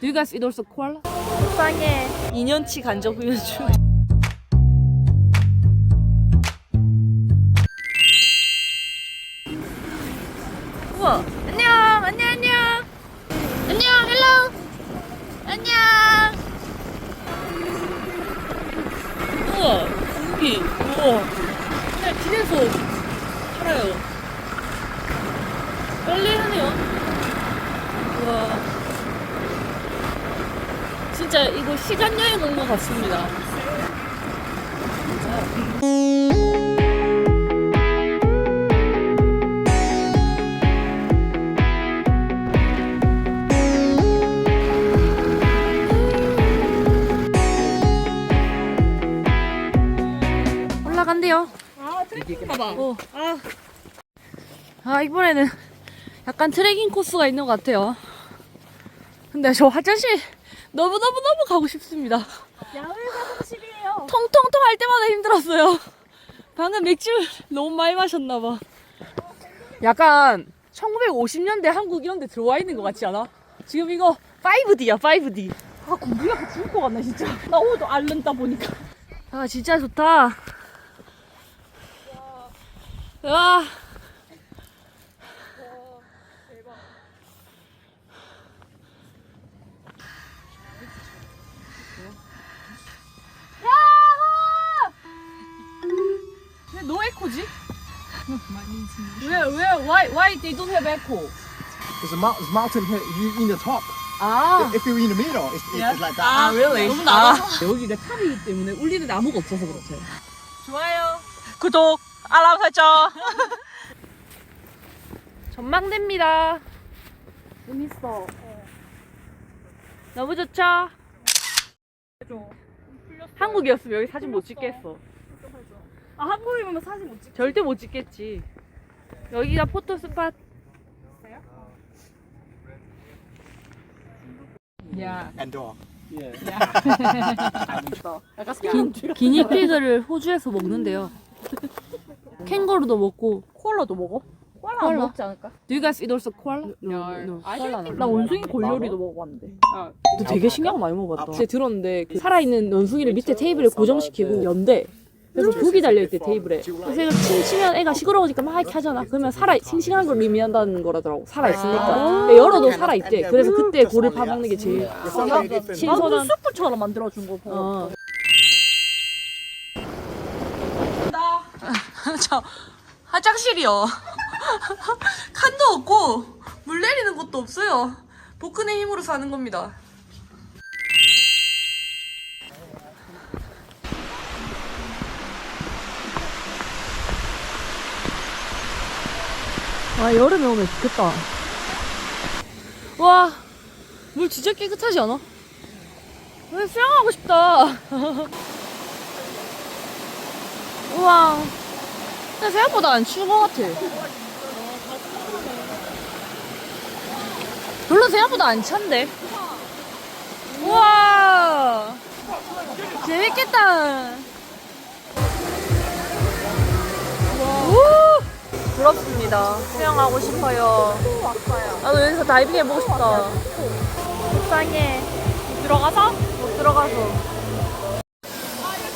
Do you guys eat also koala? 속상해. 2년치 간접 후유 중. 우와. 안녕. 안녕 안녕. 안녕. 헬로. 안녕. 우와. 여기. 우와. 그냥 길에서 살아요. 빨래하네요. 우와. 진짜 이거 시간 여행 온 것 같습니다. 올라간대요. 아, 트레킹 봐봐. 어. 아. 아, 이번에는 약간 트레킹 코스가 있는 것 같아요. 근데 저 화장실 너무너무너무 가고 싶습니다. 야외 화장실이에요. 통통통 할 때마다 힘들었어요. 방금 맥주 너무 많이 마셨나봐. 약간 1950년대 한국 이런 데 들어와 있는 것 같지 않아? 지금 이거 5D야, 5D. 아, 공기가 죽을 것 같네, 진짜. 나 오늘도 앓는다 보니까. 아, 진짜 좋다. 와. Why they don't have echo? There's a, mou- there's mountain here. You in the top. 아. If you're in the middle, it's, it's like that. 아, really? 너무 아, 낮아서. 여기가 탑이기 때문에 울리는 나무가 없어서 그렇지. 좋아요. 구독, 알람 설정. 전망대입니다. 재밌어. 너무 좋죠? 한국이었으면 여기 사진 못 찍겠어. 아, 한국이면 사진 못 찍. 절대 못 찍겠지. 여기가 포토 스팟. 야. Andor. 약간 긴, 기니피그를 호주에서 먹는데요. 캥거루도 먹고. 코알라도 먹어? 코알라 코알라? 안 먹지 않을까? Do you guys eat also koala? No, no. 나 원숭이 골요리도 먹어봤는데. 너 되게 신경 많이 먹었다. 제가 들었는데 그 살아있는 원숭이를 밑에 테이블에 고정시키고 연대. 그래서 북이 달려있대 테이블에. 그래서 애가 침 치면 애가 시끄러우니까 막 이렇게 하잖아. 그러면 살아 싱싱한 걸 의미한다는 거라더라고. 살아있으니까. 근데 열어도 살아있대. 그래서 그때 고를 파먹는 게 제일 신선한. 수프처럼 만들어준 거 보고. 어. 저 화장실이요. 칸도 없고 물 내리는 것도 없어요. 복근의 힘으로 사는 겁니다. 아 여름에 오면 좋겠다. 와, 물 진짜 깨끗하지 않아? 왜 수영하고 싶다. 우와. 근데 생각보다 안 추운 것 같아. 별로 생각보다 안 찬데. 우와. 재밌겠다. 부럽습니다. 수영하고 싶어요. 나도 여기서 다이빙 해보고 싶다. 속상해. 들어가서? 못 들어가서.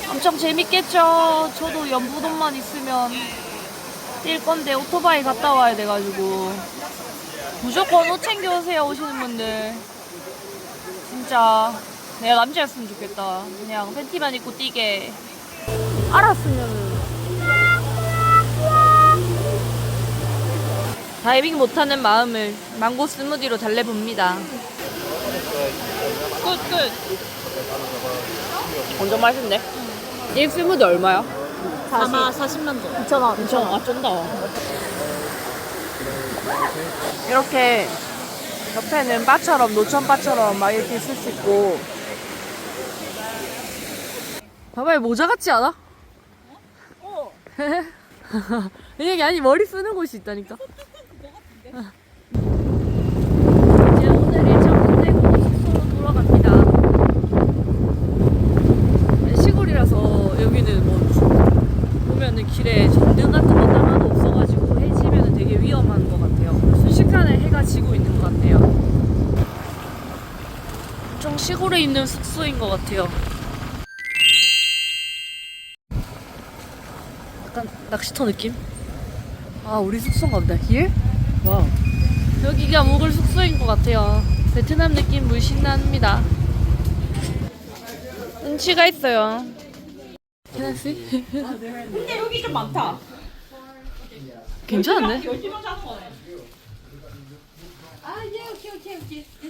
엄청 재밌겠죠. 저도 연부돈만 있으면 뛸 건데 오토바이 갔다 와야 돼가지고 무조건 옷 챙겨 오세요 오시는 분들. 진짜 내가 남자였으면 좋겠다. 그냥 팬티만 입고 뛰게. 알았으면. 다이빙 못하는 마음을 망고 스무디로 달래봅니다. 끝, 끝. 완전 맛있네. 이 스무디 얼마야? 아마 40만 원. 2,000원. 2,000원. 아, 쩐다. 이렇게 옆에는 바처럼, 노천 바처럼 막 이렇게 있을 수 있고. 봐봐요, 모자 같지 않아? 어. 이게 아니, 머리 쓰는 곳이 있다니까. 이제 오늘 일정 끝내고 숙소로 돌아갑니다. 시골이라서 여기는 뭐 보면은 길에 전등 같은 거 하나도 없어가지고 해지면 되게 위험한 것 같아요. 순식간에 해가 지고 있는 것 같네요. 엄청 시골에 있는 숙소인 것 같아요. 약간 낚시터 느낌? 아, 우리 숙소인가 보다. Here? 와우. 여기가 묵을 숙소인 것 같아요. 베트남 느낌 물씬 납니다. 운치가 있어요. Can I see? 근데 여기 좀 많다. 괜찮은데? 거네.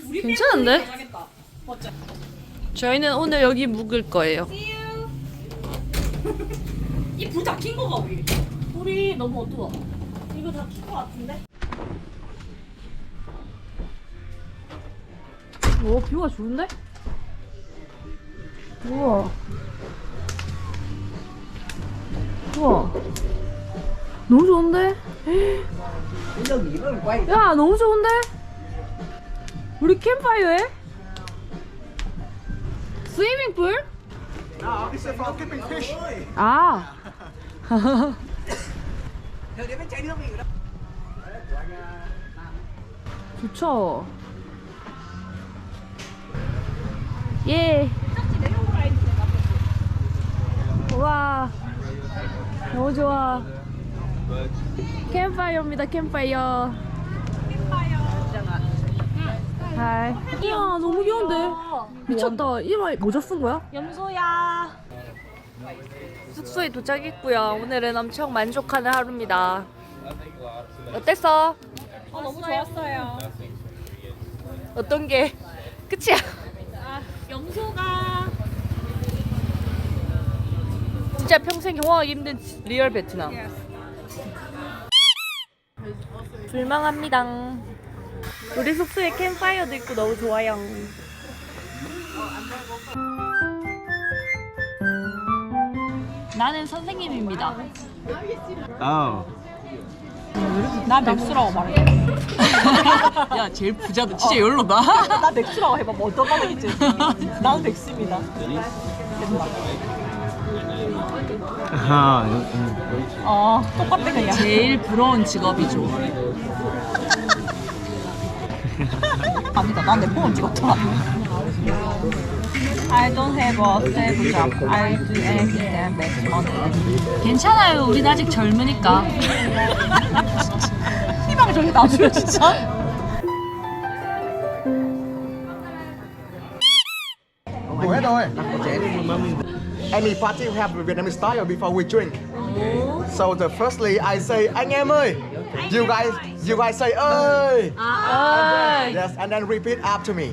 우리 괜찮은데? 가겠다. 멋져. 저희는 오늘 여기 묵을 거예요. 이불 다 킨 거가 우리. 불이 너무 어두워. 이거 다 킨 거 같은데? 오, 뷰가 좋은데? 우와. 우와. 너무 좋은데? 야, 너무 좋은데? 우리 캠파이어에? 스위밍풀? 아. 좋죠. 예. 와. 너무 좋아. 캠파이어입니다. 캠파이어. 하이. 이야, 너무 귀여운데. 미쳤다. 이마 모자 쓴 거야? 염소야. 숙소에 도착했고요. 오늘은 엄청 만족하는 하루입니다. 어땠어? 어, 너무 좋았어요. 어떤 게 끝이야? 아, 염소가 진짜 평생 경험하기 힘든 리얼 베트남. 불망합니다. 우리 숙소에 캠파이어도 있고 너무 좋아요. 나는 선생님입니다. Oh. 나 맥주라고 말해. 야 제일 부자도 진짜 열로다 나 맥주라고 해봐. 뭐 어떤 반응이지? 나는 맥주입니다. Ah, 어, 똑같아 그냥. 제일 부러운 직업이죠 아니다, 난 내 폰을 찍었다. I don't have a stable job. I do anything that makes money. 괜찮아요. 우린 아직 젊으니까. 희망 저기 놔줘요 진짜. Go ahead rồi. Any party we have Vietnamese style before we drink. So the firstly I say anh em ơi. You guys, you guys say ơi. 아, Yes, and then repeat after me.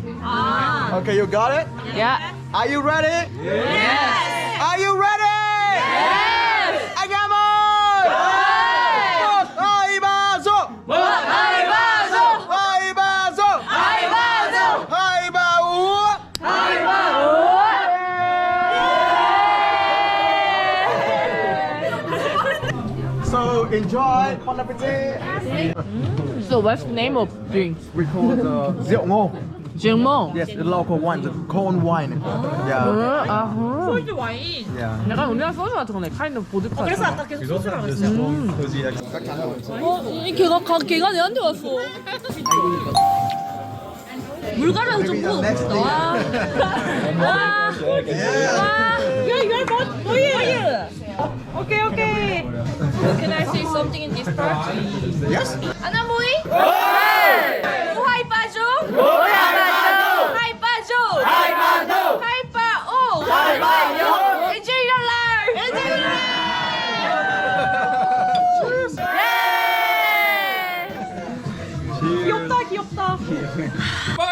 Okay, you got it? Yeah. Are you ready? Yes. Are enjoy. Bon appetit. So what's the name of drink? We call it uh, rượu ngô. 징모. Yes, the local wine, the corn wine. Yeah. 아하. 소주 와인. Yeah. 약간 우리나라 소주 같은 거네. 카인드 보드카. 그래서 아까 계속 소주라고 했어요. 어, 이 걔가 가, 걔가 내한테 왔어. 물가루랑 좀 부어 봅시다. 와. 와. 와. 야, 이거 뭐, 뭐예요? 오케이, 오케이. Can I say something in this part? Yes. 아나 모이? 네. 하이 빠져? 뭐야 빠져? 하이 빠져? 하이 빠져? 하이 빠오? 하이 빠져? Enjoy your life. Enjoy your life. 귀엽다, 귀엽다. 아,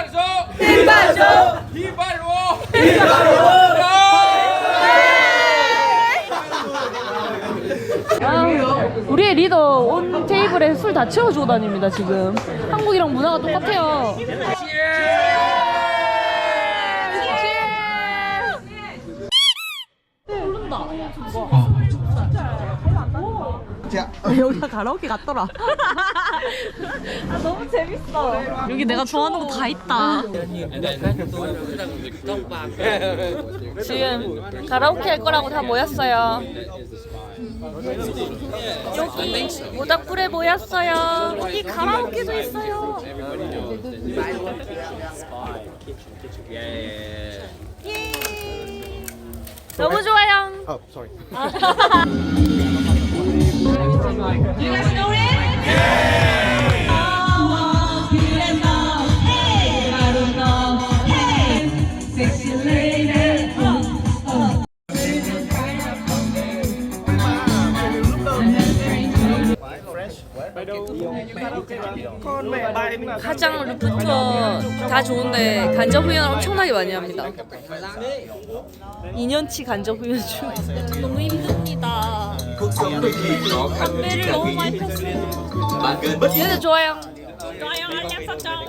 우리의 리더 온 테이블에 술 다 채워주고 다닙니다 지금 한국이랑 문화가 똑같아요 Dạ. 여기가 가라오케 같더라. 아 너무 재밌어. 여기 내가 좋아하는 거 다 있다. 지금 가라오케 할 거라고 다 모였어요. 여기 모닥불에 모였어요. 여기 가라오케도 있어요. 예. 너무 좋아요. Oh, sorry. 가장 루프터 다 좋은데 간접 훈련 엄청나게 많이 합니다. 2년치 간접 훈련 중 너무 힘듭니다. 담배를 너무 많이 폈어요. 얘들 좋아요. 좋아요 알림 설정.